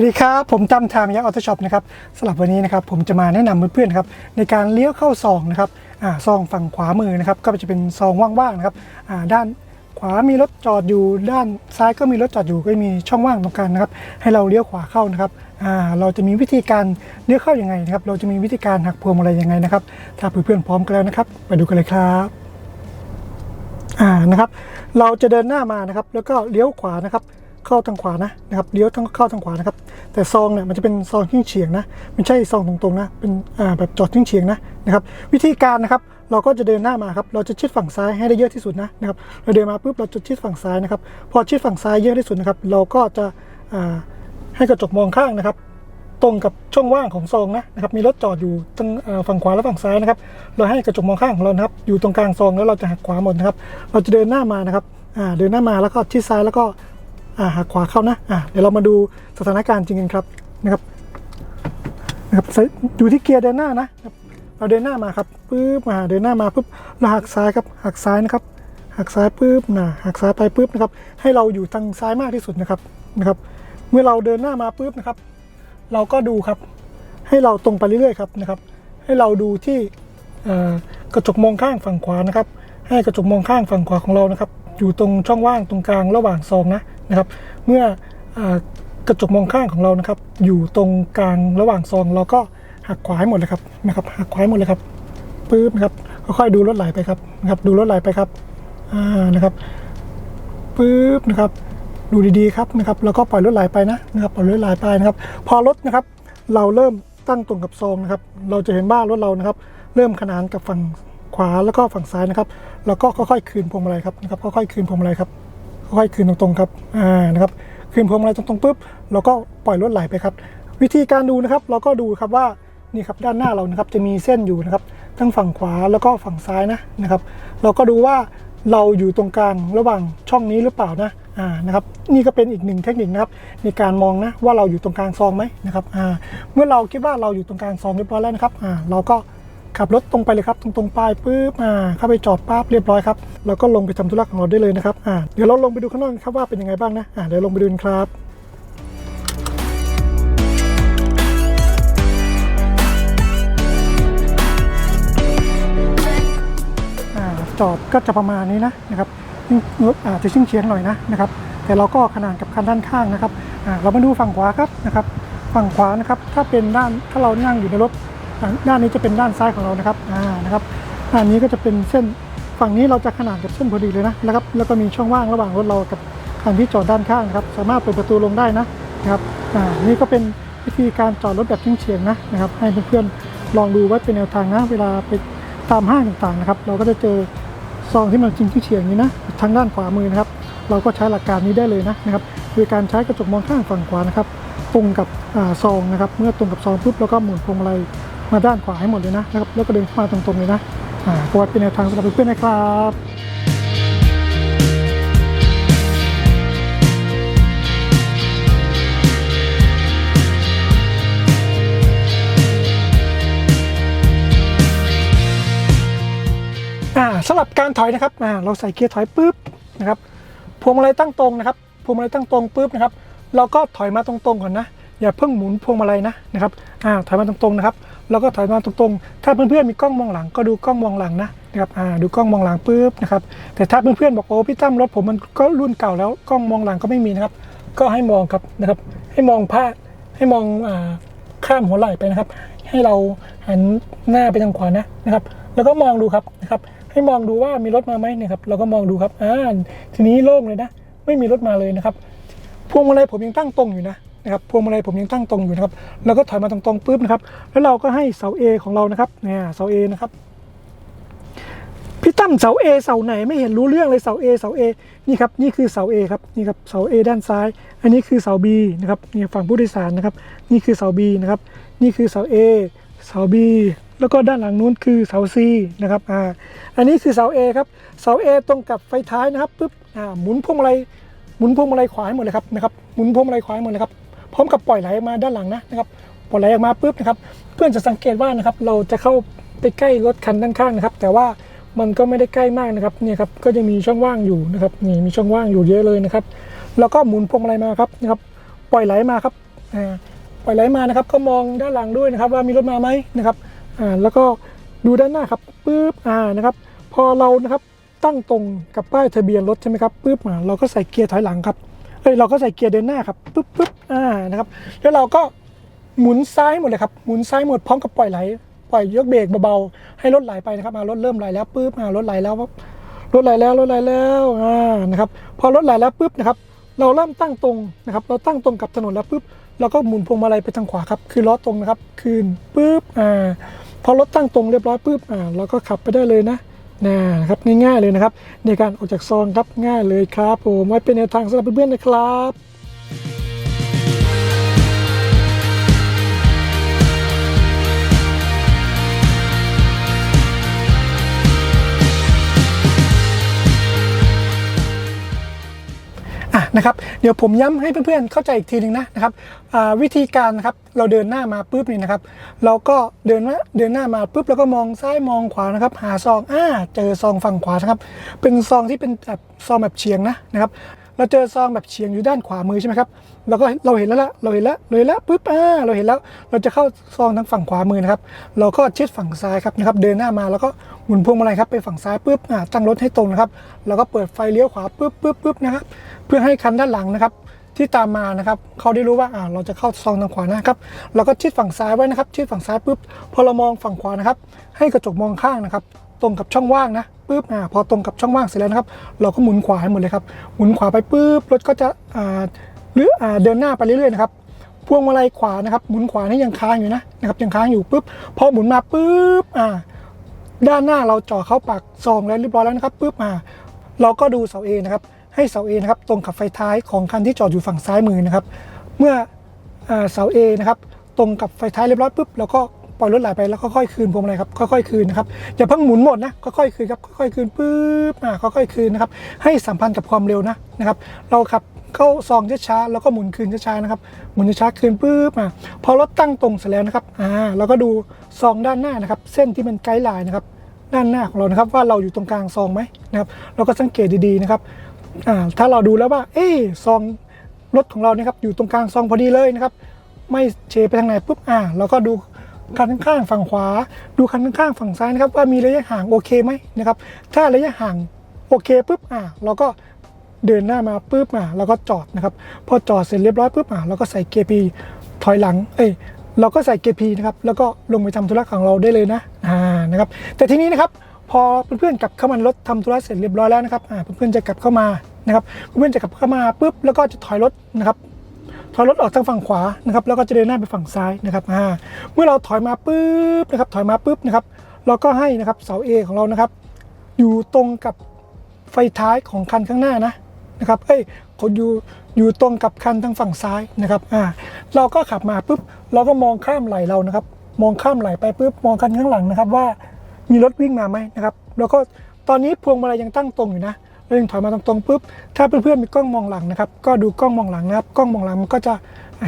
วัสดีครับ ผมจำทามยักษ์ออโต้ช็อปนะครับสำหรับวันนี้นะครับผมจะมาแนะนำเพื่อนๆครับในการเลี้ยวเข้าซองนะครับอ่าซองฝั่งขวามือนะครับก็จะเป็นซองว่างๆนะครับอ่าด้านขวามีรถจอดอยู่ด้านซ้ายก็มีรถจอดอยู่ก็มีช่องว่างตรงกลางนะครับ ให้เราเลี้ยวขวาเข้านะครับอ่าเราจะมีวิธีการเลี้ยวเข้ายังไงนะครับ เราจะมีวิธีการหักพวงมาลัยยังไงนะครับ ถ้าเพื่อนๆพร้อมกันแล้วนะครับ ไปดูกันเลยครับอ่านะครับ เราจะเดินหน้ามานะครับ แล้วก็เลี้ยวขวานะครับ เข้าทางขวานะนะครับเลี้ยวทางเข้าทางขวานะครับ แต่ซองเนี่ยมันจะเป็นซองทิ้งเฉียงนะไม่ใช่ซองตรงๆนะเป็นอ่าแบบจอดทิ้งเฉียงนะนะครับ วิธีการนะครับเราก็จะเดินหน้ามาครับ เราจะชิดฝั่งซ้ายให้ได้เยอะที่สุดนะนะครับ เราเดินมาปุ๊บเราจะชิดฝั่งซ้ายนะครับ พอชิดฝั่งซ้ายเยอะที่สุดนะครับ เราก็จะอ่าให้กระจกมองข้างนะครับ ตรงกับช่องว่างของซองนะนะครับ มีรถจอดอยู่ทั้งอ่อฝั่งขวาและฝั่งซ้ายนะครับ เราให้กระจกมองข้างของเรานะครับ อยู่ตรงกลางซองแล้วเราจะหักขวาหมดนะครับ เราจะเดินหน้ามานะครับอ่าเดินหน้ามาแล้วก็ชิดซ้ายแล้วก็ อ่าหักขวาเข้านะอ่าเดี๋ยวเรามาดูสถานการณ์จริงกันครับนะครับนะครับอยู่ที่เกียร์เดินหน้านะครับเราเดินหน้ามาครับปุ๊บมาเดินหน้ามาปุ๊บเราหักซ้ายครับหักซ้ายนะครับหักซ้ายปุ๊บนะหักซ้ายไปปุ๊บนะครับ ให้เราอยู่ทางซ้ายมากที่สุดนะครับนะครับ เมื่อเราเดินหน้ามาปุ๊บนะครับ เราก็ดูครับ ให้เราตรงไปเรื่อยๆครับนะครับ ให้เราดูที่กระจกมองข้างฝั่งขวานะครับ ให้กระจกมองข้างฝั่งขวาของเรานะครับ อยู่ตรงช่องว่างตรงกลางระหว่างซองนะ นะครับ เมื่อกระจกมองข้างของเรานะครับ อยู่ตรงกลางระหว่างซองเราก็หักขวาให้หมดเลยครับนะครับหักขวาให้หมดเลยครับปึ๊บนะครับค่อยๆดูรถไหลไปครับนะครับดูรถไหลไปครับอ่านะครับปึ๊บนะครับ ดูดีๆครับนะครับแล้วก็ปล่อยรถไหลไปนะนะครับปล่อยรถไหลไปนะครับ พอรถนะครับ เราเริ่มตั้งตรงกับซองนะครับ เราจะเห็นว่ารถเรานะครับ เริ่มขนานกับฝั่งขวาแล้วก็ฝั่งซ้ายนะครับ แล้วก็ค่อยๆคืนพวงมาลัยครับนะครับค่อยๆคืนพวงมาลัยครับ ค่อยคืนตรงๆครับอ่านะครับคืนพวงมาลัยตรงๆปุ๊บเราก็ปล่อยรถไหลไปครับ วิธีการดูนะครับ เราก็ดูครับว่านี่ครับด้านหน้าเรานะครับจะมีเส้นอยู่นะครับ ทั้งฝั่งขวาแล้วก็ฝั่งซ้ายนะนะครับ เราก็ดูว่าเราอยู่ตรงกลางระหว่างช่องนี้หรือเปล่านะอ่านะครับ นี่ก็เป็นอีกหนึ่งเทคนิคนะครับในการมองนะว่าเราอยู่ตรงกลางซองไหมนะครับอ่าเมื่อเราคิดว่าเราอยู่ตรงกลางซองเรียบร้อยแล้วนะครับอ่าเราก็ ขับรถตรงไปเลยครับ ตรงตรงๆไปปุ๊บอ่าเข้าไปจอดปั๊บเรียบร้อยครับเราก็ลงไปทำธุระของเราได้เลยนะครับอ่าเดี๋ยวเราลงไปดูข้างนอกครับว่าเป็นยังไงบ้างนะอ่าเดี๋ยวลงไปดูกันครับจอดก็จะประมาณนี้นะนะครับรถอาจจะชิ่งเฉียงหน่อยนะนะครับแต่เราก็ขนานกับคันด้านข้างนะครับเรามาดูฝั่งขวาครับนะครับฝั่งขวานะครับถ้าเป็นด้านถ้าเรานั่งอยู่ในรถ ด้านนี้จะเป็นด้านซ้ายของเรานะครับอ่านะครับด้านนี้ก็จะเป็นเส้นฝั่งนี้เราจะขนานกับเส้นพอดีเลยนะนะครับแล้วก็มีช่องว่างระหว่างรถเรากับคันที่จอดด้านข้างครับสามารถเปิดประตูลงได้นะนะครับอ่านี่ก็เป็นวิธีการจอดรถแบบชิ่งเฉียงนะนะครับ ให้เพื่อนๆลองดูไว้เป็นแนวทางนะเวลาไปตามห้างต่างๆนะครับเราก็จะเจอซองที่มันจริงที่เฉียงนี้นะทางด้านขวามือนะครับ เราก็ใช้หลักการนี้ได้เลยนะนะครับคือการใช้กระจกมองข้างฝั่งขวานะครับตรงกับอาซองนะครับ เมื่อตรงกับซองปุ๊บเราก็หมุนพวงมาลัย มาด้านขวาให้หมดเลยนะนะครับแล้วก็เดินมาตรงๆเลยนะอ่าก็ไว้เป็นแนวทางสำหรับเพื่อนๆนะครับอ่าสำหรับการถอยนะครับอ่าเราใส่เกียร์ถอยปุ๊บนะครับพวงมาลัยตั้งตรงนะครับพวงมาลัยตั้งตรงปุ๊บนะครับ เราก็ถอยมาตรงๆก่อนนะ อย่าเพิ่งหมุนพวงมาลัยนะนะครับอ่าถอยมาตรงๆนะครับ เราก็ถอยมาตรงๆ ถ้าเพื่อนๆมีกล้องมองหลังก็ดูกล้องมองหลังนะนะครับอ่าดูกล้องมองหลังปุ๊บนะครับแต่ถ้าเพื่อนๆบอกโอ้พี่ตั้มรถผมมันก็รุ่นเก่าแล้วกล้องมองหลังก็ไม่มีนะครับ ก็ให้มองครับนะครับ ให้มองพาดให้มองอ่าข้ามหัวไหล่ไปนะครับ ให้เราหันหน้าไปทางขวานะนะครับ แล้วก็มองดูครับนะครับ ให้มองดูว่ามีรถมาไหมนี่ยครับ เราก็มองดูครับอ่าทีนี้โล่งเลยนะ ไม่มีรถมาเลยนะครับพวงมาลัยผมยังตั้งตรงอยู่นะ นะครับพวงมาลัยผมยังตั้งตรงอยู่นะครับแล้วก็ถอยมาตรงๆปุ๊บนะครับ แล้วเราก็ให้เสา A ของเรานะครับเนี่ยเสา A นะครับพี่ตั้มเสา A เสาไหนไม่เห็นรู้เรื่องเลยเสา A เสา A นี่ครับนี่คือเสา A ครับนี่ครับเสา A ด้านซ้าย อันนี้คือเสา B นะครับนี่ฝั่งผู้โดยสารนะครับ นี่คือเสา B นะครับนี่คือเสา A เสา B แล้วก็ด้านหลังนู้นคือเสา C นะครับอ่าอันนี้คือเสา A ครับเสา A ตรงกับไฟท้ายนะครับปุ๊บอ่าหมุนพวงมาลัยหมุนพวงมาลัยขวาให้หมดเลยครับนะครับหมุนพวงมาลัยขวาให้หมดเลยครับ ร้อมกับปล่อยไหลออกมาด้านหลังนะนะครับปล่อยไหลออกมาปุ๊บนะครับเพื่อนจะสังเกตว่านะครับเราจะเข้าไปใกล้รถคันด้านข้างนะครับ แต่ว่ามันก็ไม่ได้ใกล้มากนะครับเนี่ยครับก็จะมีช่องว่างอยู่นะครับนี่มีช่องว่างอยู่เยอะเลยนะครับ แล้วก็หมุนพวงมาลัยมาครับนะครับปล่อยไหลมาครับอ่าปล่อยไหลมานะครับ ก็มองด้านหลังด้วยนะครับว่ามีรถมาไหมนะครับอ่าแล้วก็ดูด้านหน้าครับปุ๊บอ่านะครับ พอเรานะครับตั้งตรงกับป้ายทะเบียนรถใช่ไหมครับปุ๊บอ่าเราก็ใส่เกียร์ถอยหลังครับ เราก็ใส่เกียร์เดินหน้าครับปุ๊บปุ๊บอ่านะครับแล้วเราก็หมุนซ้ายหมดเลยครับหมุนซ้ายหมดพร้อมกับปล่อยไหลปล่อยยกเบรกเบาๆให้รถไหลไปนะครับอ่ารถเริ่มไหลแล้วปุ๊บอ่ารถไหลแล้วรถไหลแล้วรถไหลแล้วอ่านะครับพอรถไหลแล้วปุ๊บนะครับเราเริ่มตั้งตรงนะครับ เราตั้งตรงกับถนนแล้วปุ๊บเราก็หมุนพวงมาลัยไปทางขวาครับ คือล้อตรงนะครับ คืนปุ๊บอ่าพอรถตั้งตรงเรียบร้อยปุ๊บอ่าเราก็ขับไปได้เลยนะ นะครับง่ายๆเลยนะครับในการออกจากซองครับง่ายเลยครับผมไว้เป็นแนวทางสำหรับเพื่อนๆนะครับ นะครับเดี๋ยวผมย้ำให้เพื่อนๆเข้าใจอีกทีหนึ่งนะนะครับวิธีการนะครับเราเดินหน้ามาปุ๊บนี่นะครับ เราก็เดินว่าเดินหน้ามาปุ๊บแล้วก็มองซ้ายมองขวานะครับ หาซองอ่าเจอซองฝั่งขวานะครับ เป็นซองที่เป็นแบบซองแบบเฉียงนะนะครับ เราเจอซองแบบเฉียงอยู่ด้านขวามือใช่ไหมครับเราก็เราเห็นแล้วละเราเห็นแล้วเราเห็นแล้วปุ๊บอ่าเราเห็นแล้ว เราจะเข้าซองทางฝั่งขวามือนะครับ เราก็ชิดฝั่งซ้ายครับนะครับ เดินหน้ามาแล้วก็หมุนพวงมาลัยครับไปฝั่งซ้ายปุ๊บอ่าตั้งรถให้ตรงนะครับ แล้วก็เปิดไฟเลี้ยวขวาปุ๊บปุ๊บปุ๊บนะครับ เพื่อให้คันด้านหลังนะครับ ที่ตามมานะครับเขาได้รู้ว่าอ่าเราจะเข้าซองทางขวานะครับเราก็ชิดฝั่งซ้ายไว้นะครับชิดฝั่งซ้ายปุ๊บพอเรามองฝั่งขวานะครับ ให้กระจกมองข้างนะครับ ตรงกับช่องว่างนะปุ๊บอ่าพอตรงกับช่องว่างเสร็จแล้วนะครับ เราก็หมุนขวาให้หมดเลยครับหมุนขวาไปปุ๊บรถก็จะอ่าหรืออ่าเดินหน้าไปเรื่อยๆนะครับพวงมาลัยขวานะครับหมุนขวานี่ยังค้างอยู่นะนะครับยังค้างอยู่ปุ๊บพอหมุนมาปุ๊บอ่าด้านหน้าเราจ่อเข้าปากซองแล้วเรียบร้อยแล้วนะครับปุ๊บมาเราก็ดูเสาเอนะครับ ให้เสาเอนะครับตรงกับไฟท้ายของคันที่จอดอยู่ฝั่งซ้ายมือนะครับ เมื่อเสาเอนะครับตรงกับไฟท้ายเรียบร้อยปุ๊บเราก็ปล่อยรถไหลไปแล้วค่อยๆคืนพวงมาลัยครับค่อยๆคืนนะครับอย่าเพิ่งหมุนหมดนะค่อยๆคืนครับค่อยๆคืนปุ๊บอ่าค่อยๆคืนนะครับให้สัมพันธ์กับความเร็วนะนะครับ เราขับเข้าซองช้าๆแล้วก็หมุนคืนช้าๆนะครับหมุนช้าๆคืนปุ๊บอ่าพอรถตั้งตรงเสร็จแล้วนะครับอ่าเราก็ดูซองด้านหน้านะครับ เส้นที่เป็นไกด์ไลน์นะครับด้านหน้าของเรานะครับว่าเราอยู่ตรงกลางซองไหมนะครับเราก็สังเกตดีๆนะครับ ถ้าเราดูแล้วว่า เอ๊ซองรถของเรานะครับอยู่ตรงกลางซองพอดีเลยนะครับ ไม่เชไปทางไหนปุ๊บอ่าเราก็ดูคันข้างฝั่งขวา ดูคันข้างฝั่งซ้ายนะครับว่ามีระยะห่างโอเคไหมนะครับ ถ้าระยะห่างโอเคปุ๊บอ่าเราก็เดินหน้ามาปุ๊บอ่าเราก็จอดนะครับ พอจอดเสร็จเรียบร้อยปุ๊บอ่าเราก็ใส่เกียร์พีถอยหลัง เอ้ยเราก็ใส่เกียร์พีนะครับ แล้วก็ลงไปทำธุระของเราได้เลยนะอ่านะครับ แต่ทีนี้นะครับ พอเพื่อนๆกลับเข้ามาในรถทำธุระเสร็จเรียบร้อยแล้วนะครับเพื่อนๆจะกลับเข้ามานะครับเพื่อนๆจะกลับเข้ามาปุ๊บแล้วก็จะถอยรถนะครับถอยรถออกทางฝั่งขวานะครับแล้วก็จะเดินหน้าไปฝั่งซ้ายนะครับเมื่อเราถอยมาปุ๊บนะครับถอยมาปุ๊บนะครับเราก็ให้นะครับเสา A ของเรานะครับ อยู่ตรงกับไฟท้ายของคันข้างหน้านะนะครับเอ้ยเขาอยู่อยู่ตรงกับคันทางฝั่งซ้ายนะครับอ่าเราก็ขับมาปุ๊บเราก็มองข้ามไหลเรานะครับ มองข้ามไหลไปปุ๊บมองคันข้างหลังนะครับว่า มีรถวิ่งมาไหมนะครับ แล้วก็ตอนนี้พวงมาลัยยังตั้งตรงอยู่นะเรายังถอยมาตรงๆปุ๊บ ถ้าเพื่อนๆมีกล้องมองหลังนะครับ ก็ดูกล้องมองหลังนะครับ กล้องมองหลังมันก็จะ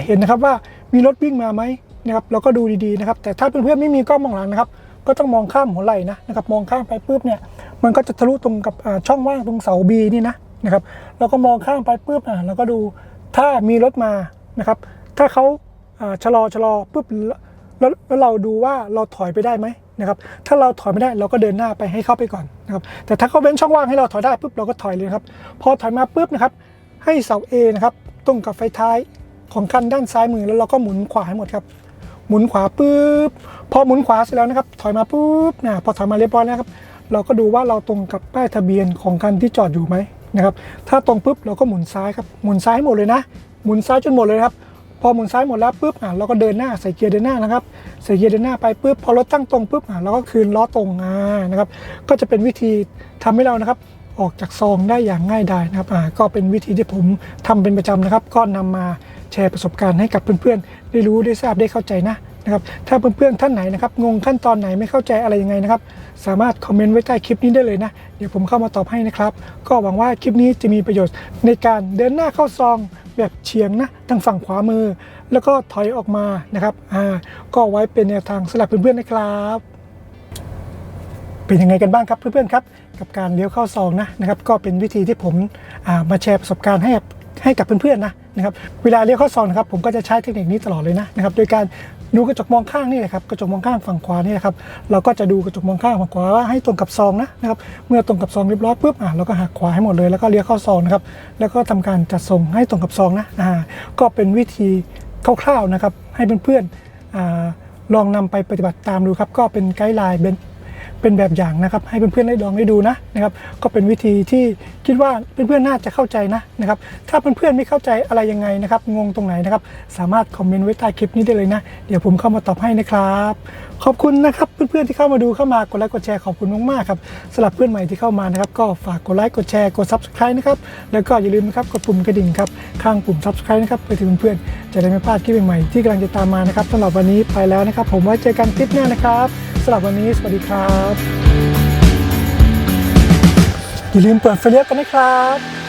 เห็นนะครับว่ามีรถวิ่งมาไหมนะครับ เราก็ดูดีๆนะครับ แต่ถ้าเพื่อนๆไม่มีกล้องมองหลังนะครับ ก็ต้องมองข้ามหัวไหล่นะนะครับ มองข้ามไปปุ๊บเนี่ย มันก็จะทะลุตรงกับช่องว่างตรงเสาบีนี่นะนะครับ เราก็มองข้ามไปปุ๊บอ่าเราก็ดูถ้ามีรถมานะครับ ถ้าเขาชะลอชะลอปุ๊บแล้วเราดูว่าเราถอยไปได้ไหม นะครับถ้าเราถอยไม่ได้เราก็เดินหน้าไปให้เข้าไปก่อนนะครับแต่ถ้าเขาเว้นช่องว่างให้เราถอยได้ปุ๊บเราก็ถอยเลยครับพอถอยมาปุ๊บนะครับให้เสา A นะครับตรงกับไฟท้ายของคันด้านซ้ายมือแล้วเราก็หมุนขวาให้หมดครับหมุนขวาปุ๊บพอหมุนขวาเสร็จแล้วนะครับถอยมาปุ๊บนะพอถอยมาเรียบร้อยแล้วครับเราก็ดูว่าเราตรงกับป้ายทะเบียนของคันที่จอดอยู่ไหมนะครับถ้าตรงปุ๊บเราก็หมุนซ้ายครับหมุนซ้ายให้หมดเลยนะ หมุนซ้ายจนหมดเลยครับ พอหมุนซ้ายหมดแล้วปุ๊บอะเราก็เดินหน้าใส่เกียร์เดินหน้านะครับใส่เกียร์เดินหน้าไปปุ๊บพอรถตั้งตรงปุ๊บอะเราก็คืนล้อตรงอ่านะครับก็จะเป็นวิธีทำให้เรานะครับออกจากซองได้อย่างง่ายดายนะครับอ่าก็เป็นวิธีที่ผมทำเป็นประจำนะครับ ก็นำมาแชร์ประสบการณ์ให้กับเพื่อนๆ ได้รู้ได้ทราบได้เข้าใจนะนะครับถ้าเพื่อนๆท่านไหนนะครับงงขั้นตอนไหนไม่เข้าใจอะไรยังไงนะครับสามารถคอมเมนต์ไว้ใต้คลิปนี้ได้เลยนะเดี๋ยวผมเข้ามาตอบให้นะครับ ก็หวังว่าคลิปนี้จะมีประโยชน์ในการเดินหน้าเข้าซอง แบบเฉียงนะทางฝั่งขวามือ แล้วก็ถอยออกมานะครับอ่าก็ไว้เป็นแนวทางสำหรับเพื่อนๆนะครับเป็นยังไงกันบ้างครับเพื่อนๆครับ กับการเลี้ยวเข้าซองนะนะครับ ก็เป็นวิธีที่ผมอ่ามาแชร์ประสบการณ์ให้ให้กับเพื่อนๆนะนะครับ เวลาเลี้ยวเข้าซองนะครับผมก็จะใช้เทคนิคนี้ตลอดเลยนะนะครับ โดยการ ดูกระจกมองข้างนี่แหละครับกระจกมองข้างฝั่งขวานี่นะครับเราก็จะดูกระจกมองข้างฝั่งขวาว่าให้ตรงกับซองนะนะครับเมื่อตรงกับซองเรียบร้อยปุ๊บอะเราก็หักขวาให้หมดเลยแล้วก็เลี้ยวเข้าซองนะครับแล้วก็ทำการจัดส่งให้ตรงกับซองนะอ่าก็เป็นวิธีคร่าวๆนะครับให้เพื่อนๆอ่าลองนำไปปฏิบัติตามดูครับก็เป็นไกด์ไลน์เป็น เป็นแบบอย่างนะครับ ให้เพื่อนๆได้ลองได้ดูนะนะครับ ก็เป็นวิธีที่คิดว่าเพื่อนๆน่าจะเข้าใจนะนะครับ ถ้าเพื่อนๆไม่เข้าใจอะไรยังไงนะครับ งงตรงไหนนะครับ สามารถคอมเมนต์ไว้ใต้คลิปนี้ได้เลยนะ เดี๋ยวผมเข้ามาตอบให้นะครับ ขอบคุณนะครับเพื่อนๆที่เข้ามาดูเข้ามากดไลค์กดแชร์ขอบคุณมากๆครับสำหรับเพื่อนใหม่ที่เข้ามานะครับก็ฝากกดไลค์กดแชร์กด subscribe นะครับแล้วก็อย่าลืมนะครับกดปุ่มกระดิ่งครับข้างปุ่ม subscribe นะครับไปถึงเพื่อนๆจะได้ไม่พลาดคลิปใหม่ๆที่กำลังจะตามมานะครับสำหรับวันนี้ไปแล้วนะครับ ผมไว้เจอกันคลิปหน้านะครับสำหรับวันนี้สวัสดีครับ อย่าลืมเปิดไฟเลี้ยวกันนะครับ